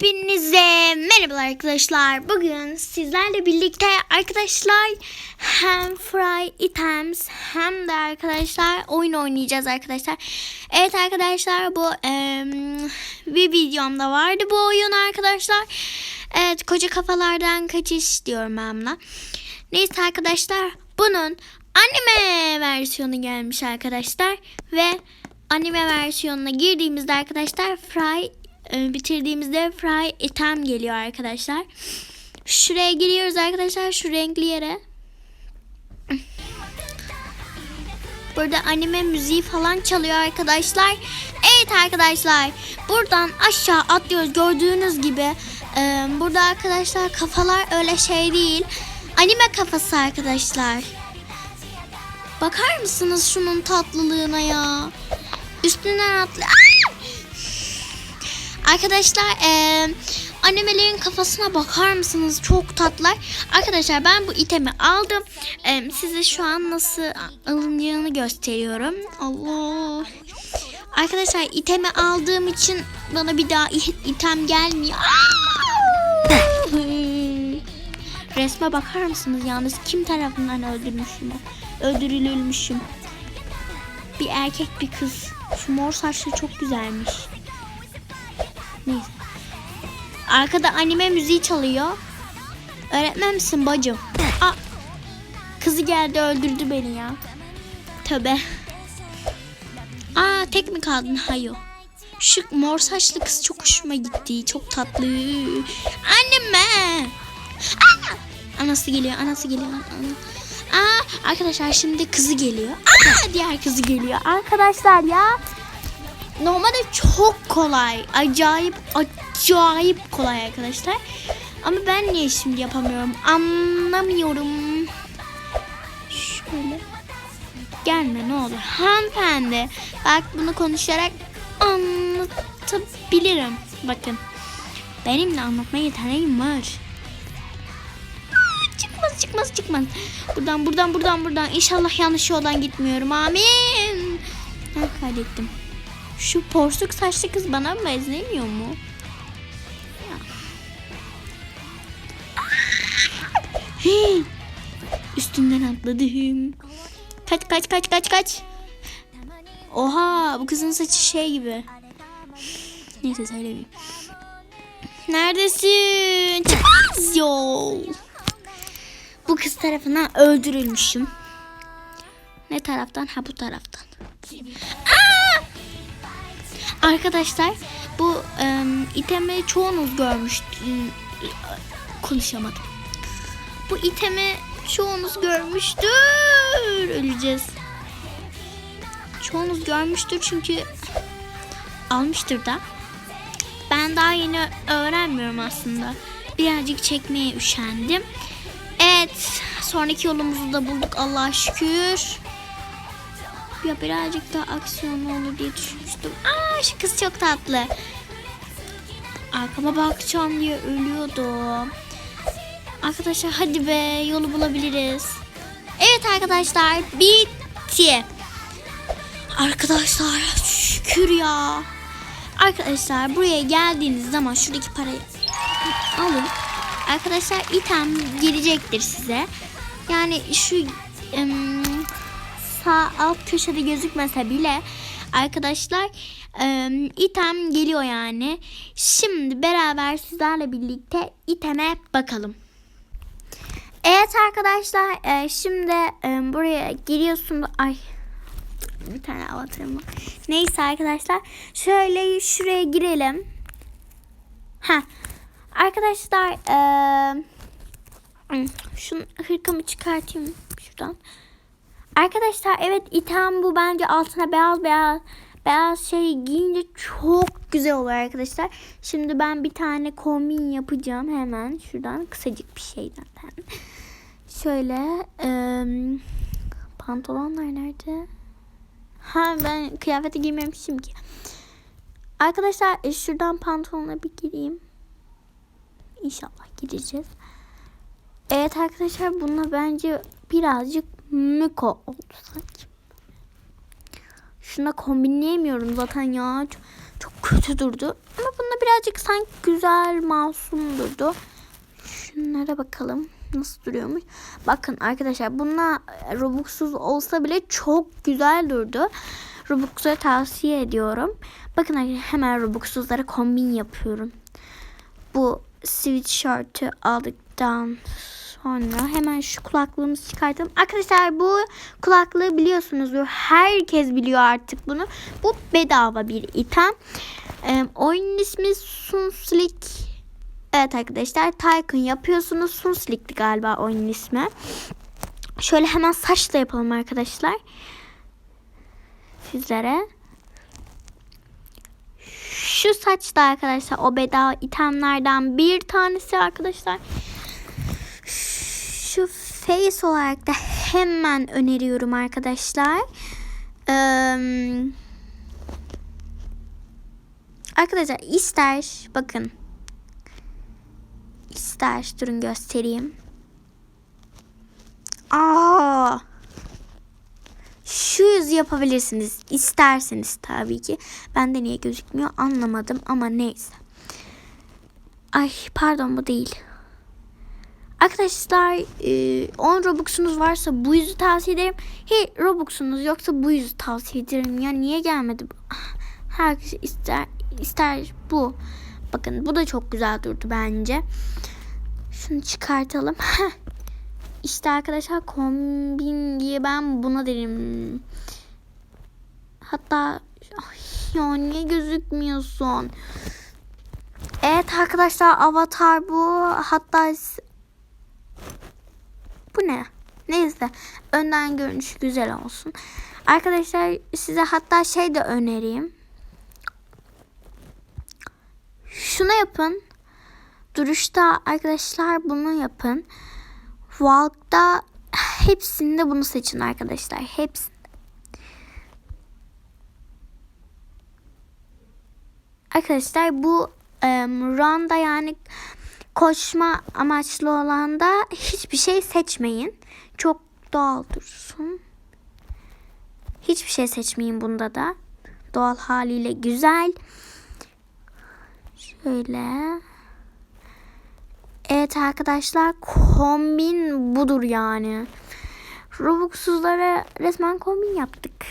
Hepinize merhabalar arkadaşlar. Bugün sizlerle birlikte arkadaşlar hem Fry Items hem de arkadaşlar oyun oynayacağız arkadaşlar. Evet arkadaşlar bu em, bir videomda vardı bu oyun arkadaşlar. Evet koca kafalardan kaçış diyorum ben. Neyse arkadaşlar bunun anime versiyonu gelmiş arkadaşlar ve anime versiyonuna girdiğimizde arkadaşlar Fry e, bitirdiğimizde Fry item geliyor arkadaşlar. Şuraya giriyoruz arkadaşlar şu renkli yere. Burada anime müziği falan çalıyor arkadaşlar. Evet arkadaşlar buradan aşağı atlıyoruz gördüğünüz gibi. e, burada arkadaşlar kafalar öyle şey değil. Anime kafası arkadaşlar. Bakar mısınız şunun tatlılığına ya? Üstünden atla. Aa! Arkadaşlar eee animelerin kafasına bakar mısınız? Çok tatlılar. Arkadaşlar ben bu itemi aldım. Eee, size şu an nasıl alınacağını gösteriyorum. Allah. Arkadaşlar itemi aldığım için bana bir daha item gelmiyor. Resme bakar mısınız yalnız kim tarafından öldürmüşüm? Öldürülmüşüm. Bir erkek bir kız. Şu mor saçlı çok güzelmiş. Neyse. Arkada anime müziği çalıyor. Öğretmen misin bacım? Aa, kızı geldi öldürdü beni ya. Töbe. Aa tek mi kaldın? Hayır. Şu mor saçlı kız çok hoşuma gitti. Çok tatlı. Anneme. Aa! Anası geliyor, anası geliyor. Aa, arkadaşlar şimdi kızı geliyor. Aa, diğer kızı geliyor. Arkadaşlar ya. Normalde çok kolay. Acayip acayip kolay arkadaşlar. Ama ben niye şimdi yapamıyorum? Anlamıyorum. Şöyle. Gelme ne olur. Hanımefendi. Bak bunu konuşarak anlatabilirim. Bakın. Benimle anlatmaya yeteneğim var. Çıkmaz çıkmaz çıkmaz. Buradan buradan buradan buradan. İnşallah yanlış yoldan gitmiyorum. Amin. Ha, kaydettim. Şu porsuk saçlı kız bana benzemiyor mu? Üstünden atladım. Kaç kaç kaç kaç kaç. Oha bu kızın saçı şey gibi. Neyse söylemeyeyim. Neredesin? Yol. Bu kız tarafından öldürülmüşüm. Ne taraftan? Ha bu taraftan. Arkadaşlar bu e, itemi çoğunuz görmüş konuşamadım. Bu itemi çoğunuz görmüştür. Öleceğiz. Çoğunuz görmüştür çünkü almıştır da. Ben daha yeni öğrenmiyorum aslında. Birazcık çekmeye üşendim. Evet, sonraki yolumuzu da bulduk Allah'a şükür. Ya birazcık daha aksiyonlu olur diye düşünmüştüm. Aa şu kız çok tatlı. Arkama bakacağım diye ölüyordum. Arkadaşlar hadi be yolu bulabiliriz. Evet arkadaşlar bitti. Arkadaşlar şükür ya. Arkadaşlar buraya geldiğiniz zaman şuradaki parayı alın. Arkadaşlar item gelecektir size. Yani şu sağ alt köşede gözükmese bile arkadaşlar em, item geliyor yani. Şimdi beraber sizlerle birlikte iteme bakalım. Evet arkadaşlar şimdi buraya giriyorsunuz. Ay bir tane avatarım var. Neyse arkadaşlar şöyle şuraya girelim. Ha arkadaşlar şunu hırkamı çıkartayım şuradan. Arkadaşlar evet item bu bence altına beyaz beyaz beyaz şey giyince çok güzel olur arkadaşlar. Şimdi ben bir tane kombin yapacağım hemen şuradan kısacık bir şeyden. Şöyle eee, pantolonlar nerede? Ha ben kıyafeti giymemişim ki. Arkadaşlar e, şuradan pantolona bir gireyim. İnşallah gireceğiz. Evet arkadaşlar buna bence birazcık miko oldu sanki. Şuna kombinleyemiyorum zaten ya. Çok, çok kötü durdu. Ama bunda birazcık sanki güzel, masum durdu. Şunlara bakalım nasıl duruyormuş. Bakın arkadaşlar bunlar Robux'suz olsa bile çok güzel durdu. Robux'ları tavsiye ediyorum. Bakın hemen Robux'suzlara kombin yapıyorum. Bu sweatshirt'ü aldıktan sonra hemen şu kulaklığımızı çıkartalım. Arkadaşlar bu kulaklığı biliyorsunuzdur. Herkes biliyor artık bunu. Bu bedava bir item. Ee, oyunun ismi Sunslick. Evet arkadaşlar Tycoon yapıyorsunuz. Sunslick'ti galiba oyunun ismi. Şöyle hemen saçla yapalım arkadaşlar. Sizlere. Şu saç da arkadaşlar o bedava itemlerden bir tanesi arkadaşlar. Şu face olarak da hemen öneriyorum arkadaşlar. Ee, arkadaşlar ister bakın ister durun göstereyim. Aa! Şu yüzü yapabilirsiniz. isterseniz tabii ki. Bende niye gözükmüyor anlamadım ama neyse. Ay pardon bu değil. Arkadaşlar e, 10 Robux'unuz varsa bu yüzü tavsiye ederim. Hey Robux'unuz yoksa bu yüzü tavsiye ederim. Ya niye gelmedi bu? Herkes ister, ister bu. Bakın bu da çok güzel durdu bence. Şunu çıkartalım. işte arkadaşlar kombin diye ben buna derim. Hatta ay ya niye gözükmüyorsun? Evet arkadaşlar avatar bu. Hatta ne? Neyse önden görünüşü güzel olsun. Arkadaşlar size hatta şey de önereyim. Şunu yapın. Duruşta arkadaşlar bunu yapın. Walk'ta hepsinde bunu seçin arkadaşlar. Hepsinde. Arkadaşlar bu um, run'da yani koşma amaçlı olan da hiçbir şey seçmeyin. Çok doğal dursun. Hiçbir şey seçmeyin bunda da. Doğal haliyle güzel. Şöyle. Evet arkadaşlar kombin budur yani. Robux'suzlara resmen kombin yaptık.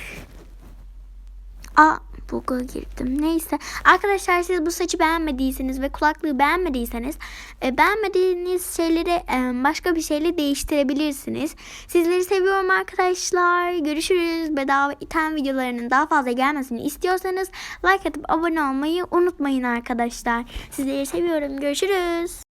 Aa bug'a girdim. Neyse. Arkadaşlar siz bu saçı beğenmediyseniz ve kulaklığı beğenmediyseniz e, beğenmediğiniz şeyleri e, başka bir şeyle değiştirebilirsiniz. Sizleri seviyorum arkadaşlar. Görüşürüz. Bedava item videolarının daha fazla gelmesini istiyorsanız like atıp abone olmayı unutmayın arkadaşlar. Sizleri seviyorum. Görüşürüz.